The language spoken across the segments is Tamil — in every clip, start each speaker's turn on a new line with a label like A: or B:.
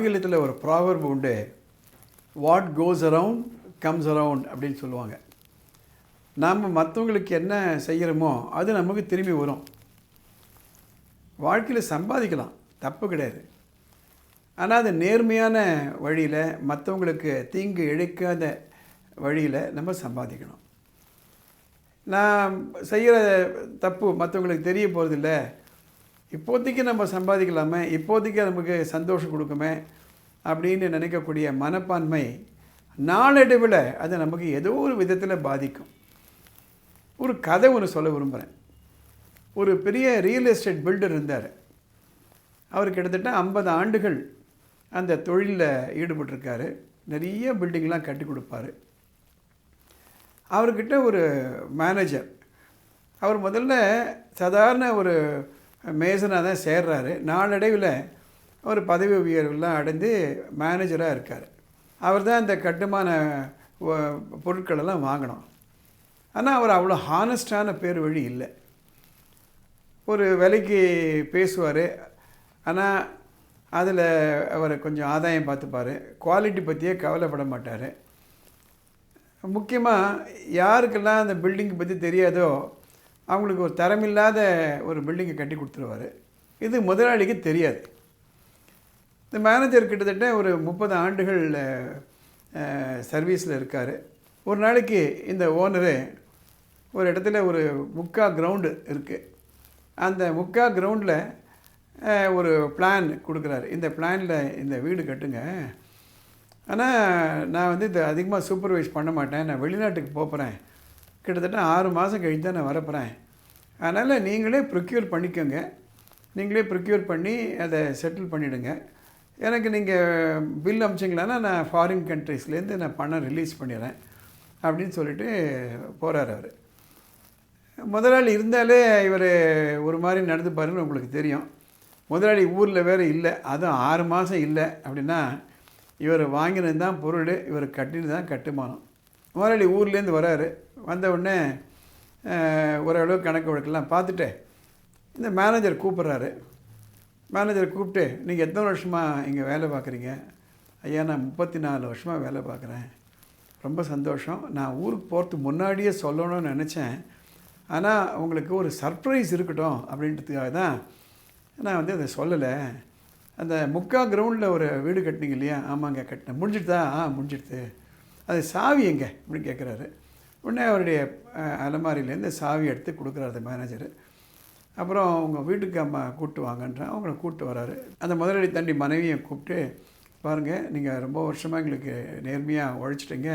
A: ஆங்கிலத்தில் ஒரு ப்ராவர்பு உண்டு what goes around comes around அப்படின்னு சொல்லுவாங்க. நாம் மற்றவங்களுக்கு என்ன செய்கிறோமோ அது நமக்கு திரும்பி வரும். வாழ்க்கையில் சம்பாதிக்கலாம் தப்பு கிடையாது. ஆனால் அது நேர்மையான வழியில் மற்றவங்களுக்கு தீங்கு இழைக்காத வழியில் நம்ம சம்பாதிக்கணும். நான் செய்கிற தப்பு மற்றவங்களுக்கு தெரிய போகிறதில்ல இப்போதைக்கு நம்ம சம்பாதிக்கலாமே இப்போதைக்கு நமக்கு சந்தோஷம் கொடுக்குமே அப்படின்னு நினைக்கக்கூடிய மனப்பான்மை நாளடைவில் அது நமக்கு ஏதோ ஒரு விதத்தில் பாதிக்கும். ஒரு கதை ஒன்று சொல்ல விரும்புகிறேன் ஒரு பெரிய ரியல் எஸ்டேட் பில்டர் இருந்தார். அவர் கிட்டத்தட்ட ஐம்பது ஆண்டுகள் அந்த தொழிலில் ஈடுபட்டிருக்காரு. நிறைய பில்டிங்லாம் கட்டி கொடுப்பாரு. அவர்கிட்ட ஒரு மேனேஜர் அவர் முதல்ல சாதாரண ஒரு மேசனாக தான் சேர்றாரு. நாளடைவில் ஒரு பதவி உயர்வுலாம் அடைந்து மேனேஜராக இருக்கார். அவர் தான் இந்த கட்டுமான பொருட்களெல்லாம் வாங்கினோம் ஆனால் அவர் அவ்வளோ ஹானஸ்டான பேர் வழி இல்லை. ஒரு விலைக்கு பேசுவார். ஆனால் அதில் அவர் கொஞ்சம் ஆதாயம் பார்த்துப்பார். குவாலிட்டி பற்றியே கவலைப்பட மாட்டார். முக்கியமாக யாருக்கெல்லாம் அந்த பில்டிங் பற்றி தெரியாதோ அவங்களுக்கு ஒரு தரமில்லாத ஒரு பில்டிங்கை கட்டி கொடுத்துருவாரு. இது முதலாளிக்கு தெரியாது. இந்த மேனேஜர் கிட்டத்தட்ட ஒரு முப்பது ஆண்டுகள் சர்வீஸில் இருக்கார். ஒரு நாளைக்கு இந்த ஓனரு ஒரு இடத்துல ஒரு முக்கா கிரவுண்டு இருக்குது அந்த முக்கா கிரவுண்டில் ஒரு பிளான் கொடுக்குறாரு. இந்த பிளானில் இந்த வீடு கட்டுங்க. ஆனால் நான் வந்து இதை அதிகமாக சூப்பர்வைஸ் பண்ண மாட்டேன். நான் வெளிநாட்டுக்கு போகிறேன் கிட்டத்தட்ட ஆறு மாதம் கழித்து தான் நான் வரப்போகிறேன் அதனால் நீங்களே ப்ரொக்யூர் பண்ணிக்கோங்க. நீங்களே ப்ரொக்யூர் பண்ணி அதை செட்டில் பண்ணிவிடுங்க எனக்கு நீங்கள் பில் அமிச்சிங்களான்னா நான் ஃபாரின் கண்ட்ரீஸ்லேருந்து நான் பணம் ரிலீஸ் பண்ணிடுறேன். அப்படின்னு சொல்லிட்டு போகிறார் அவர். முதலாளி இருந்தாலே இவர் ஒரு மாதிரி நடந்துப்பாருன்னு உங்களுக்கு தெரியும். முதலாளி ஊரில் வேறு இல்லை. அதுவும் ஆறு மாதம் இல்லை. அப்படின்னா இவர் வாங்கினது தான் பொருள். இவர் கட்டினது தான் கட்டுமானம். முதலாளி ஊர்லேருந்து வராரு. வந்த உடனே ஓரளவு கணக்கு வழக்கெல்லாம் பார்த்துட்டு இந்த மேனேஜர் கூப்பிட்றாரு. மேனேஜர் கூப்பிட்டு நீங்கள் எத்தனை வருஷமாக இங்கே வேலை பார்க்குறீங்க? ஐயா நான் முப்பத்தி நாலு வருஷமாக வேலை பார்க்குறேன். ரொம்ப சந்தோஷம். நான் ஊருக்கு போகிறதுக்கு முன்னாடியே சொல்லணும்னு நினச்சேன். ஆனால் உங்களுக்கு ஒரு சர்ப்ரைஸ் இருக்கட்டும் அப்படின்றதுக்காக தான் நான் வந்து அதை சொல்லலை. அந்த முக்கா கிரவுண்டில் ஒரு வீடு கட்டினீங்க இல்லையா? ஆமாங்க கட்டினேன். முடிஞ்சிடுதா? ஆ முடிஞ்சிடுது. அது சாவி எங்கே? அப்படின்னு கேட்குறாரு. உடனே அவருடைய அலமாரியிலேருந்து சாவி எடுத்து கொடுக்குறாரு அந்த மேனேஜர் அப்புறம் அவங்க வீட்டுக்கு அம்மா கூப்பிட்டு வாங்கன்றான் அவங்கள கூப்பிட்டு வராரு. அந்த முதலாளி தண்டி மனைவியை கூப்பிட்டு பாருங்கள் நீங்கள் ரொம்ப வருஷமாக எங்களுக்கு நேர்மையாக உழைச்சிட்டிங்க.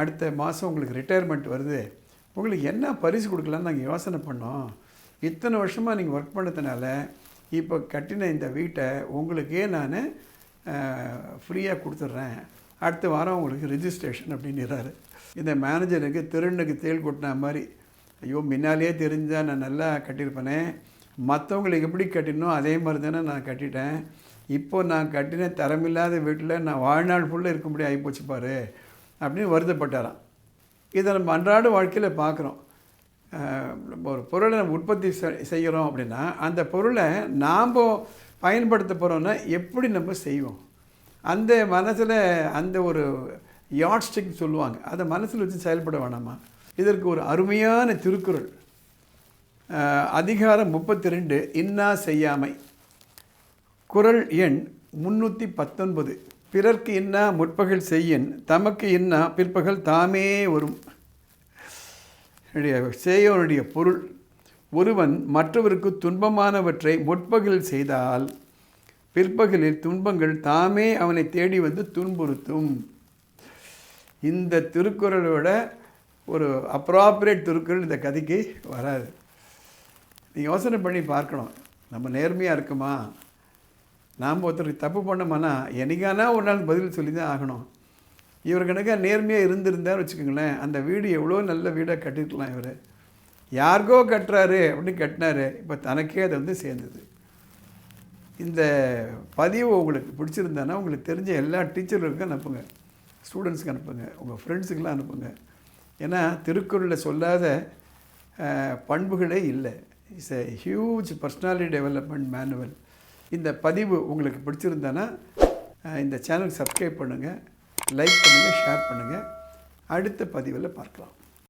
A: அடுத்த மாதம் உங்களுக்கு ரிட்டையர்மெண்ட் வருது. உங்களுக்கு என்ன பரிசு கொடுக்கலான்னு நாங்கள் யோசனை பண்ணோம். இத்தனை வருஷமாக நீங்கள் ஒர்க் பண்ணதுனால இப்போ கட்டின இந்த வீட்டை உங்களுக்கே நான் ஃப்ரீயாக கொடுத்துட்றேன். அடுத்த வாரம் உங்களுக்கு ரிஜிஸ்ட்ரேஷன் அப்படின்னுறாரு இந்த மேனேஜருக்கு திருண்ணுக்கு தேள் கொட்டின மாதிரி ஐயோ முன்னாலேயே தெரிஞ்சால் நான் நல்லா கட்டியிருப்பேனே. மற்றவங்களுக்கு எப்படி கட்டினோ அதே மாதிரி தானே நான் கட்டிட்டேன். இப்போ நான் கட்டின தரமில்லாத வீட்டில் நான் வாழ்நாள் ஃபுல்லாக இருக்கும்படி ஆகிப்போச்சு பாரு அப்படின்னு வருத்தப்பட்டாராம். இதை நம்ம அன்றாட வாழ்க்கையில் பார்க்குறோம். ஒரு பொருளை நம்ம உற்பத்தி செ- செய்கிறோம் அப்படின்னா அந்த பொருளை நாம் பயன்படுத்த போகிறோன்னா எப்படி நம்ம செய்வோம்? அந்த மனசில் அந்த ஒரு யாட்ஸ்டிக் சொல்லுவாங்க. அதை மனசில் வச்சு செயல்பட வேணாமா? இதற்கு ஒரு அருமையான திருக்குறள். அதிகாரம் முப்பத்தி ரெண்டு இன்னா செய்யாமை. குறள் எண் முன்னூற்றி பத்தொன்பது. பிறர்க்கு இன்னா முற்பகல் செய்யின் தமக்கு இன்னா பிற்பகல் தாமே வரும். செய்யவனுடைய பொருள். ஒருவன் மற்றவருக்கு துன்பமானவற்றை முற்பகல் செய்தால் பிற்பகலில் துன்பங்கள் தாமே அவனை தேடி வந்து துன்புறுத்தும். இந்த திருக்குறளோட ஒரு அப்ராப்ரேட் திருக்குறள் இந்த கதைக்கு வராது. நீ யோசனை பண்ணி பார்க்கணும். நம்ம நேர்மையாக இருக்குமா? நாம் ஒருத்தருக்கு தப்பு பண்ணோம்னா என்னைக்கானா ஒரு நாள் பதில் சொல்லி தான் ஆகணும். இவர் கணக்காக நேர்மையாக இருந்திருந்தார் வச்சுக்கோங்களேன் அந்த வீடு எவ்வளோ நல்ல வீடாக கட்டிருக்கலாம் இவர். யாருக்கோ கட்டுறாரு அப்படின்னு கட்டினாரு இப்போ தனக்கே அது வந்து சேர்ந்தது. இந்த பதிவு உங்களுக்கு பிடிச்சிருந்தானா உங்களுக்கு தெரிஞ்ச எல்லா டீச்சர்களுக்கும் அனுப்புங்க. ஸ்டூடெண்ட்ஸுக்கு அனுப்புங்க. உங்கள் ஃப்ரெண்ட்ஸுக்கெலாம் அனுப்புங்க. ஏன்னா திருக்குறளில் சொல்லாத பண்புகளே இல்லை. It's a huge personality development manual இந்த பதிவு உங்களுக்கு பிடிச்சிருந்தானா இந்த சேனல் சப்ஸ்கிரைப் பண்ணுங்கள் லைக் பண்ணுங்கள் ஷேர் பண்ணுங்கள் அடுத்த பதிவில் பார்க்கலாம்.